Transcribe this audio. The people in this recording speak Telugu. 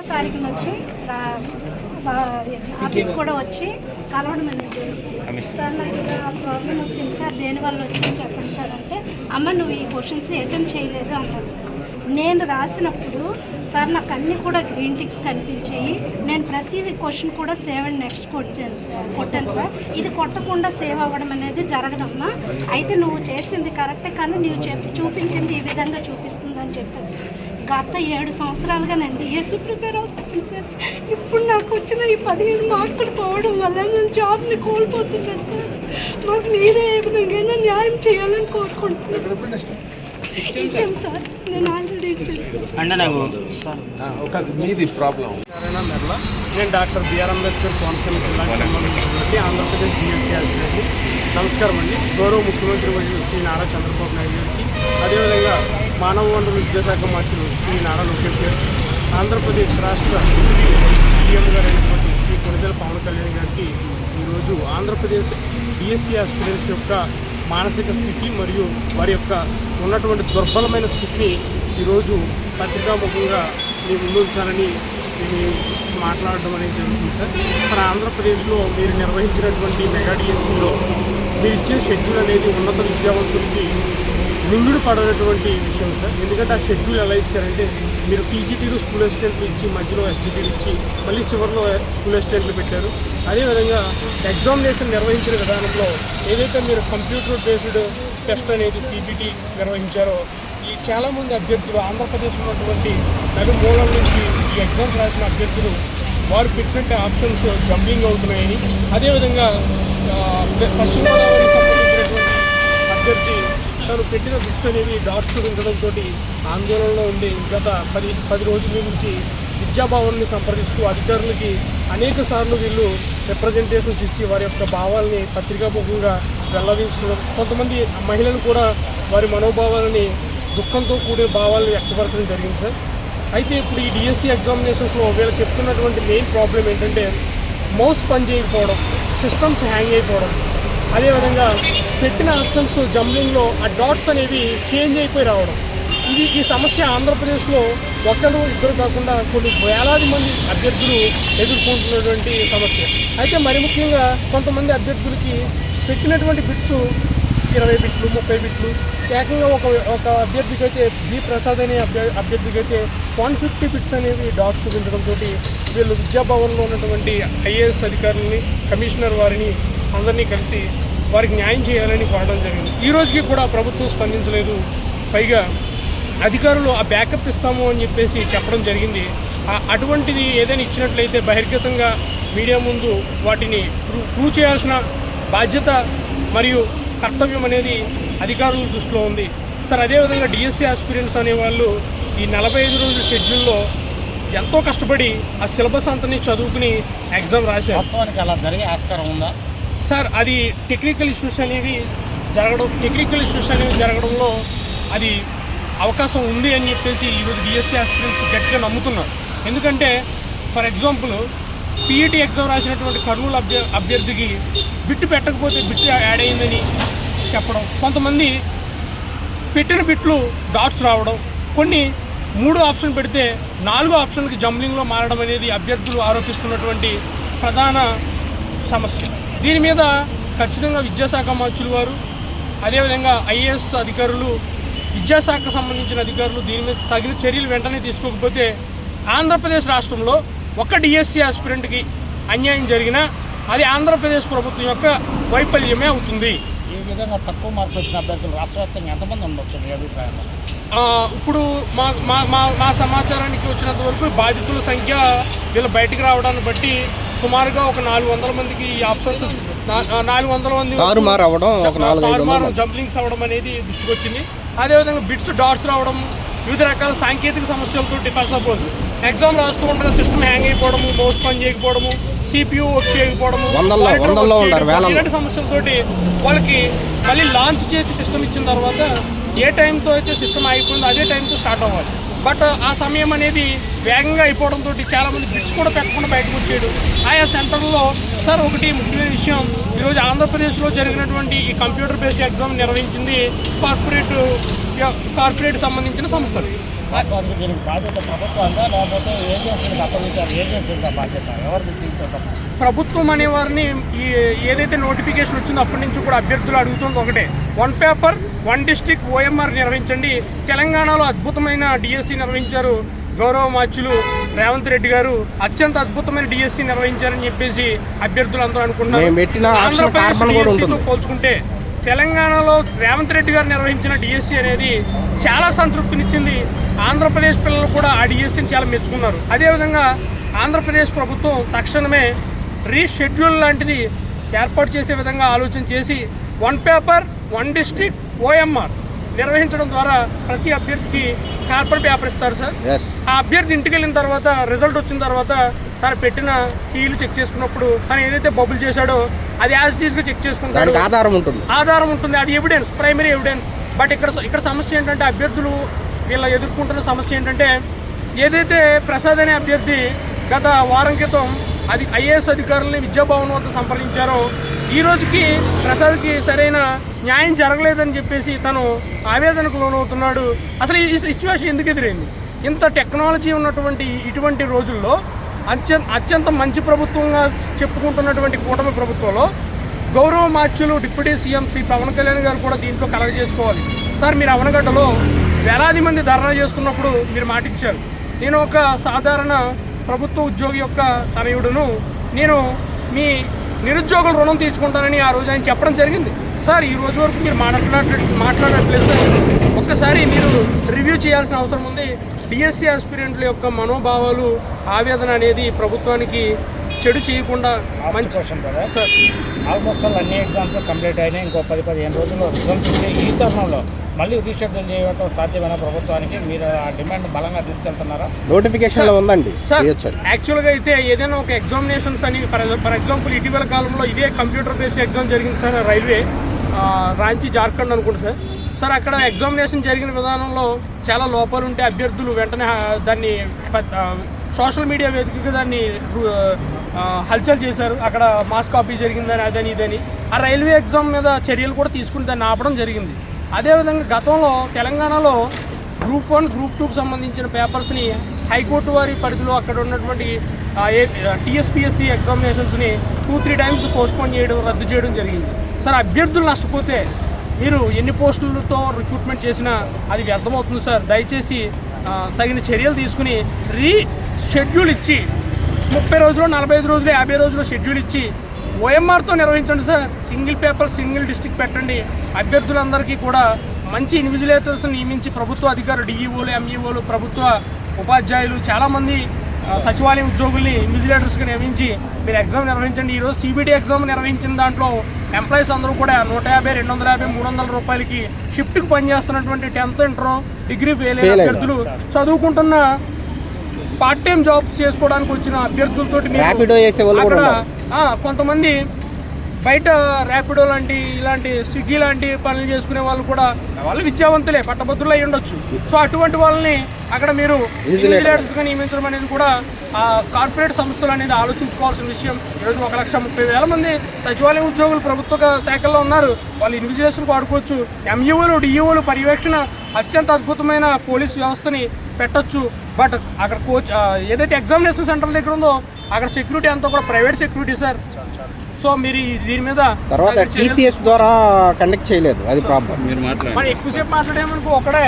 ఒకటో తారీఖున వచ్చి ఆఫీస్ కూడా వచ్చి కలవడం అనేది సార్ నాకు ఇలా ప్రాబ్లం వచ్చింది సార్ దేనివల్ల వచ్చింది చెప్పండి సార్ అంటే అమ్మ నువ్వు ఈ క్వశ్చన్స్ అటెంప్ట్ చేయలేదు అన్నారు సార్. నేను రాసినప్పుడు సార్ నాకు అన్నీ కూడా గ్రీన్ టిక్స్ కనిపించాయి. నేను ప్రతిదీ క్వశ్చన్ కూడా సేవ్ అండ్ నెక్స్ట్ కొట్టాను సార్ కొట్టాను సార్. ఇది కొట్టకుండా సేవ్ అవ్వడం అనేది జరగదమ్మా. అయితే నువ్వు చేసింది కరెక్టే కానీ నువ్వు చెప్పి చూపించింది ఈ విధంగా చూపిస్తుందని చెప్పాను సార్. గత ఏడు సంవత్సరాలుగా నేను డిఎస్సి ప్రిపేర్ అవుతున్నాను సార్. ఇప్పుడు నాకు వచ్చిన ఈ పదిహేను మార్కులు పోవడం వల్ల నేను జాబ్ని కోల్పోతున్నాను సార్. మాకు మీరే ఏ విధంగా న్యాయం చేయాలని కోరుకుంటున్నాను. ఇచ్చాను సార్. నేను ఆల్రెడీ ఇచ్చాను. మీది ప్రాబ్లం. నేను డాక్టర్ బిఆర్ అంబేద్కర్ కోనసీమ జిల్లాకు సంబంధించినటువంటి ఆంధ్రప్రదేశ్ డిఎస్సీ హాస్పిటల్కి నమస్కారం అండి. గౌరవ ముఖ్యమంత్రి శ్రీ నారా చంద్రబాబు నాయుడు గారికి. అదేవిధంగా మానవ వనరుల విద్యాశాఖ మంత్రులు శ్రీ నారా లోకేష్ గారు ఆంధ్రప్రదేశ్ రాష్ట్ర సీఎం గారైనటువంటి శ్రీ కొనిదెల పవన్ కళ్యాణ్ గారికి ఈరోజు ఆంధ్రప్రదేశ్ బీఎస్సీ ఆస్పిరెంట్స్ యొక్క మానసిక స్థితి మరియు వారి యొక్క ఉన్నటువంటి దుర్బలమైన స్థితిని ఈరోజు పత్రికాముఖంగా మేము ముందుంచాలని మాట్లాడడం అనేది జరుగుతుంది సార్. మన ఆంధ్రప్రదేశ్లో మీరు నిర్వహించినటువంటి మెగా డిఎస్సీలో మీరు ఇచ్చే షెడ్యూల్ అనేది ఉన్నత విద్యావంతులకి మింగుడు పడనటువంటి విషయం సార్. ఎందుకంటే ఆ షెడ్యూల్ ఎలా ఇచ్చారంటే మీరు పీజీటీలు స్కూల్ అసిస్టెంట్లు ఇచ్చి మధ్యలో ఎస్జిటీలు ఇచ్చి మళ్ళీ చివరిలో స్కూల్ అసిస్టెంట్లు పెట్టారు. అదేవిధంగా ఎగ్జామినేషన్ నిర్వహించిన విధానంలో ఏదైతే మీరు కంప్యూటర్ బేస్డ్ టెస్ట్ అనేది సీబీటీ నిర్వహించారో ఈ చాలామంది అభ్యర్థులు ఆంధ్రప్రదేశ్లో ఉన్నటువంటి నలుమూలల నుంచి ఈ ఎగ్జామ్స్ రాసిన అభ్యర్థులు వారు పెట్టినట్టు ఆప్షన్స్ జంపింగ్ అవుతున్నాయని. అదేవిధంగా పశ్చిమ గోదావరికి సంబంధించినటువంటి అభ్యర్థి తను పెట్టిన బుక్స్ అనేవి డాట్స్ చూపించడంతో ఆందోళనలో ఉండి గత పది పది రోజుల నుంచి విద్యాభవన్ని సంప్రదిస్తూ అధికారులకి అనేక సార్లు వీళ్ళు రిప్రజెంటేషన్స్ ఇచ్చి వారి యొక్క భావాల్ని పత్రికాముఖంగా వెల్లడించడం. కొంతమంది మహిళలు కూడా వారి మనోభావాలని దుఃఖంతో కూడిన భావాలను వ్యక్తపరచడం జరిగింది సార్. అయితే ఇప్పుడు ఈ డిఎస్సి ఎగ్జామినేషన్స్లో వీళ్ళు చెప్తున్నటువంటి మెయిన్ ప్రాబ్లం ఏంటంటే మౌస్ పని చేయకపోవడం సిస్టమ్స్ హ్యాంగ్ అయిపోవడం. అదేవిధంగా పెట్టిన ఆప్షన్స్ జంబ్లింగ్లో ఆ డాట్స్ అనేవి చేంజ్ అయిపోయి రావడం. ఇది ఈ సమస్య ఆంధ్రప్రదేశ్లో ఒకరు ఇద్దరు కాకుండా కొన్ని వేలాది మంది అభ్యర్థులు ఎదుర్కొంటున్నటువంటి సమస్య. అయితే మరి ముఖ్యంగా కొంతమంది అభ్యర్థులకి పెట్టినటువంటి బిట్స్ ఇరవై బిట్లు ముప్పై బిట్లు ఏకంగా ఒక ఒక అభ్యర్థికి అయితే జి ప్రసాద్ అనే అభ్య అభ్యర్థికి అయితే వన్ ఫిఫ్టీ బిట్స్ అనేవి డాట్స్ చూపించడంతో వీళ్ళు విద్యాభవన్లో ఉన్నటువంటి ఐఏఎస్ అధికారులని కమిషనర్ వారిని అందరినీ కలిసి వారికి న్యాయం చేయాలని కోరడం జరిగింది. ఈ రోజుకి కూడా ప్రభుత్వం స్పందించలేదు. పైగా అధికారులు ఆ బ్యాకప్ ఇస్తాము అని చెప్పేసి చెప్పడం జరిగింది. ఆ- అటువంటిది ఏదైనా ఇచ్చినట్లయితే బహిర్గతంగా మీడియా ముందు వాటిని ప్రూ- ప్రూవ్ చేయాల్సిన బాధ్యత మరియు కర్తవ్యం అనేది అధికారుల దృష్టిలో ఉంది. సార్ అదేవిధంగా డిఎస్సి ఆస్పిరెంట్స్ అనేవాళ్ళు ఈ నలభై ఐదు రోజుల షెడ్యూల్లో ఎంతో కష్టపడి ఆ సిలబస్ అంతని చదువుకుని ఎగ్జామ్ రాశారు. అలా జరిగే ఆస్కారం ఉందా? సార్ అది టెక్నికల్ ఇష్యూస్ అనేవి జరగడం టెక్నికల్ ఇష్యూస్ అనేవి జరగడంలో అది అవకాశం ఉంది అని చెప్పేసి ఈరోజు డిఎస్సీ ఆస్పిరెంట్స్ గట్టిగా నమ్ముతున్నారు. ఎందుకంటే ఫర్ ఎగ్జాంపుల్ పీఈటీ ఎగ్జామ్ రాసినటువంటి కర్నూలు అభ్య అభ్యర్థికి బిట్టు పెట్టకపోతే బిట్టు యాడ్ అయిందని చెప్పడం. కొంతమంది పెట్టిన బిట్లు డాట్స్ రావడం. కొన్ని మూడు ఆప్షన్ పెడితే నాలుగో ఆప్షన్కి జంబ్లింగ్లో మారడం అనేది అభ్యర్థులు ఆరోపిస్తున్నటువంటి ప్రధాన సమస్య. దీని మీద ఖచ్చితంగా విద్యాశాఖ మంత్రులు వారు అదేవిధంగా ఐఏఎస్ అధికారులు విద్యాశాఖ సంబంధించిన అధికారులు దీని మీద తగిన చర్యలు వెంటనే తీసుకోకపోతే ఆంధ్రప్రదేశ్ రాష్ట్రంలో ఒక డిఎస్సి ఆస్పిరెంట్కి అన్యాయం జరిగినా అది ఆంధ్రప్రదేశ్ ప్రభుత్వం యొక్క వైఫల్యమే అవుతుంది. ఈ విధంగా తక్కువ మార్కులు వచ్చిన అభ్యర్థులు రాష్ట్ర వ్యాప్తంగా ఎంతమంది ఉండొచ్చు మీ అభిప్రాయంలో ఇప్పుడు మా మా మా సమాచారానికి వచ్చినంత వరకు బాధితుల సంఖ్య వీళ్ళు బయటికి రావడాన్ని బట్టి సుమారుగా ఒక నాలుగు వందల మందికి ఈ ఆప్షన్స్ నాలుగు వందల మంది తారుమారు వందల తారుమారు. జంప్లింగ్స్ అవ్వడం అనేది దృష్టికి వచ్చింది అదేవిధంగా బిట్స్ డాట్స్ రావడం వివిధ రకాల సాంకేతిక సమస్యలతో డిఫర్ సపోజ్ ఎగ్జామ్ రాస్తూ ఉండగా సిస్టమ్ హ్యాంగ్ అయిపోవడము మౌస్ పని చేయకపోవడము సిపియూ వర్క్ చేయకపోవడము. ఇలాంటి సమస్యలతోటి వాళ్ళకి మళ్ళీ లాంచ్ చేసి సిస్టమ్ ఇచ్చిన తర్వాత ఏ టైంతో అయితే సిస్టమ్ అయిపోయిందో అదే టైంతో స్టార్ట్ అవ్వాలి బట్ ఆ సమయం అనేది వేగంగా అయిపోవడంతో చాలామంది బ్రిడ్జ్ కూడా పెట్టకుండా బయటకు వచ్చాడు ఆయా సెంటర్లో సార్ ఒకటి ముఖ్యమైన విషయం ఈరోజు ఆంధ్రప్రదేశ్లో జరిగినటువంటి ఈ కంప్యూటర్ బేస్డ్ ఎగ్జామ్ నిర్వహించింది కార్పొరేట్ కార్పొరేట్ సంబంధించిన సంస్థలు. వాస్తవానికి దీనికి బాధ్యత ప్రభుత్వంగా లేకపోతే ఏజెన్సీలకు అప్పగించారు ఏజెన్సీలుగా బాధ్యత ఎవరు దీంతో తప్పు? ప్రభుత్వం అనే వారిని ఈ ఏదైతే నోటిఫికేషన్ వచ్చిందో అప్పటి నుంచి కూడా అభ్యర్థులు అడుగుతుంది ఒకటే. One paper one district OMR నిర్వహించండి. తెలంగాణలో అద్భుతమైన డిఎస్సి నిర్వహించారు గౌరవ మార్చులు రేవంత్ రెడ్డి గారు. అత్యంత అద్భుతమైన డిఎస్సి నిర్వహించారని చెప్పేసి అభ్యర్థులు అందరూ ఆంధ్రప్రదేశ్ ఉంటుంది. పోల్చుకుంటే తెలంగాణలో రేవంత్ రెడ్డి గారు నిర్వహించిన డిఎస్సి అనేది చాలా సంతృప్తినిచ్చింది. ఆంధ్రప్రదేశ్ పిల్లలు కూడా ఆ డిఎస్సిని చాలా మెచ్చుకున్నారు. అదేవిధంగా ఆంధ్రప్రదేశ్ ప్రభుత్వం తక్షణమే రీషెడ్యూల్ లాంటిది ఏర్పాటు చేసే విధంగా ఆలోచన చేసి one paper one district OMR నిర్వహించడం ద్వారా ప్రతి అభ్యర్థికి కార్పొరేట్ పేపర్ ఇస్తారు సార్. ఆ అభ్యర్థి ఇంటికి వెళ్ళిన తర్వాత రిజల్ట్ వచ్చిన తర్వాత తను పెట్టిన కీలు చెక్ చేసుకున్నప్పుడు తను ఏదైతే బబుల్ చేశాడో అది యాజ్గా చెక్ చేసుకుంటాడు దానికి ఆధారం ఉంటుంది. ఆధారం ఉంటుంది. అది ఎవిడెన్స్ ప్రైమరీ ఎవిడెన్స్ బట్ ఇక్కడ ఇక్కడ సమస్య ఏంటంటే అభ్యర్థులు వీళ్ళ ఎదుర్కొంటున్న సమస్య ఏంటంటే ఏదైతే ప్రసాద్ అనే అభ్యర్థి గత వారం క్రితం అది ఐఏఎస్ అధికారులని విద్యాభవన్ వద్ద సంప్రదించారో ఈ రోజుకి ప్రసాద్కి సరైన న్యాయం జరగలేదని చెప్పేసి తను ఆవేదనకు లోనవుతున్నాడు. అసలు ఈ సిచ్యువేషన్ ఎందుకు ఎదురైంది? ఇంత టెక్నాలజీ ఉన్నటువంటి ఇటువంటి రోజుల్లో అత్యంత అత్యంత మంచి ప్రభుత్వంగా చెప్పుకుంటున్నటువంటి కూటమి ప్రభుత్వంలో గౌరవ మార్చులు డిప్యూటీ సీఎం శ్రీ పవన్ కళ్యాణ్ గారు కూడా దీంట్లో కలగ చేసుకోవాలి. సార్ మీరు అవనగడ్డలో వేలాది మంది ధర్నా చేస్తున్నప్పుడు మీరు మాటిచ్చారు. నేను ఒక సాధారణ ప్రభుత్వ ఉద్యోగి యొక్క తనయుడును. నేను మీ నిరుద్యోగుల రుణం తీర్చుకుంటానని ఆ రోజు ఆయన చెప్పడం జరిగింది. సార్ ఈ రోజు వరకు మీరు మాట్లాడట్లేదు మాట్లాడట్లేదు సార్. ఒక్కసారి మీరు రివ్యూ చేయాల్సిన అవసరం ఉంది. డిఎస్సి ఆస్పిరెంట్ల యొక్క మనోభావాలు ఆవేదన అనేది ప్రభుత్వానికి చెడు చేయకుండా మంచి క్వశ్చన్ కదా సార్ ఆల్మోస్ట్ ఆల్ అన్ని ఎగ్జామ్స్ కంప్లీట్ అయినాయి ఇంకో పది పదిహేను రోజుల్లో రిజల్ట్ ఉంది. ఈ తరుణంలో మళ్ళీ రీషెడ్యూల్ చేయడం సాధ్యమైన ప్రభుత్వానికి? మీరు ఆ డిమాండ్ బలంగా తీసుకెళ్తున్నారా? నోటిఫికేషన్లో ఉందండి. యాక్చువల్గా అయితే ఏదైనా ఒక ఎగ్జామినేషన్స్ అని ఫర్ ఫర్ ఎగ్జాంపుల్ ఇటీవల కాలంలో ఇదే కంప్యూటర్ బేస్డ్ ఎగ్జామ్ జరిగింది సార్ రైల్వే ఆ, రాంచీ జార్ఖండ్ అనుకుంటా సార్ సార్ అక్కడ ఎగ్జామినేషన్ జరిగిన విధానంలో చాలా లోపాలు ఉంటే అభ్యర్థులు వెంటనే దాన్ని సోషల్ మీడియా వేదికగా దాన్ని హల్చల్ చేశారు. అక్కడ మాస్ కాపీ జరిగిందని అదని ఇదని ఆ రైల్వే ఎగ్జామ్ మీద చర్యలు కూడా తీసుకుని దాన్ని ఆపడం జరిగింది. అదేవిధంగా గతంలో తెలంగాణలో గ్రూప్ వన్ గ్రూప్ టూకి సంబంధించిన పేపర్స్ని హైకోర్టు వారి పరిధిలో అక్కడ ఉన్నటువంటి టీఎస్పిఎస్సి ఎగ్జామినేషన్స్ని టూ త్రీ టైమ్స్ పోస్ట్పోన్ చేయడం రద్దు చేయడం జరిగింది. సార్ అభ్యర్థులు నష్టపోతే మీరు ఎన్ని పోస్టులతో రిక్రూట్మెంట్ చేసినా అది వ్యర్థమవుతుంది సార్. దయచేసి తగిన చర్యలు తీసుకుని రీ షెడ్యూల్ ఇచ్చి ముప్పై రోజులు నలభై ఐదు రోజులు యాభై రోజులు షెడ్యూల్ ఇచ్చి ఓఎంఆర్తో నిర్వహించండి sir. Single paper single district పెట్టండి. అభ్యర్థులందరికీ కూడా మంచి ఇన్విజిలేటర్స్ నియమించి ప్రభుత్వ అధికారులు డిఈఓలు ఎంఈఓలు ప్రభుత్వ ఉపాధ్యాయులు చాలామంది సచివాలయ సచివాలయం ఉద్యోగుల్ని ఇన్విజిలేటర్స్గా నియమించి మీరు ఎగ్జామ్ నిర్వహించండి. ఈరోజు సిబిడి ఎగ్జామ్ నిర్వహించిన దాంట్లో ఎంప్లాయీస్ అందరూ కూడా నూట యాభై రెండు వందల యాభై మూడు వందల రూపాయలకి షిఫ్ట్కి పనిచేస్తున్నటువంటి టెన్త్ ఇంటర్ డిగ్రీ ఫెయిల్ అయిన. అభ్యర్థులు చదువుకుంటున్న పార్ట్ టైం జాబ్స్ చేసుకోవడానికి వచ్చిన అభ్యర్థులతో. కొంతమంది బయట ర్యాపిడో లాంటి ఇలాంటి స్విగ్గీ లాంటి పనులు చేసుకునే వాళ్ళు కూడా వాళ్ళు విద్యావంతులే పట్టభద్రులు అయి ఉండొచ్చు. సో అటువంటి వాళ్ళని అక్కడ మీరు ఇంజనీర్స్గా నియమించడం అనేది కూడా ఆ కార్పొరేట్ సంస్థలు అనేది ఆలోచించుకోవాల్సిన విషయం. ఈరోజు ఒక లక్ష ముప్పై వేల మంది సచివాలయం ఉద్యోగులు ప్రభుత్వ శాఖల్లో ఉన్నారు. వాళ్ళు ఇన్విజిలేషన్ వాడుకోవచ్చు. ఎంఈఓలు డిఈఓలు పర్యవేక్షణ అత్యంత అద్భుతమైన పోలీస్ వ్యవస్థని పెట్టొచ్చు. బట్ అక్కడ కోచ్ ఏదైతే ఎగ్జామినేషన్ సెంటర్ దగ్గర ఉందో అక్కడ సెక్యూరిటీ అంతా కూడా ప్రైవేట్ సెక్యూరిటీ సార్. సో మీరు దీని మీద తర్వాత టీసీఎస్ ద్వారా కండక్ట్ చేయలేదు. అది ప్రాబ్లం మరి ఎక్కువసేపు మాట్లాడేమనుకో ఒకడే.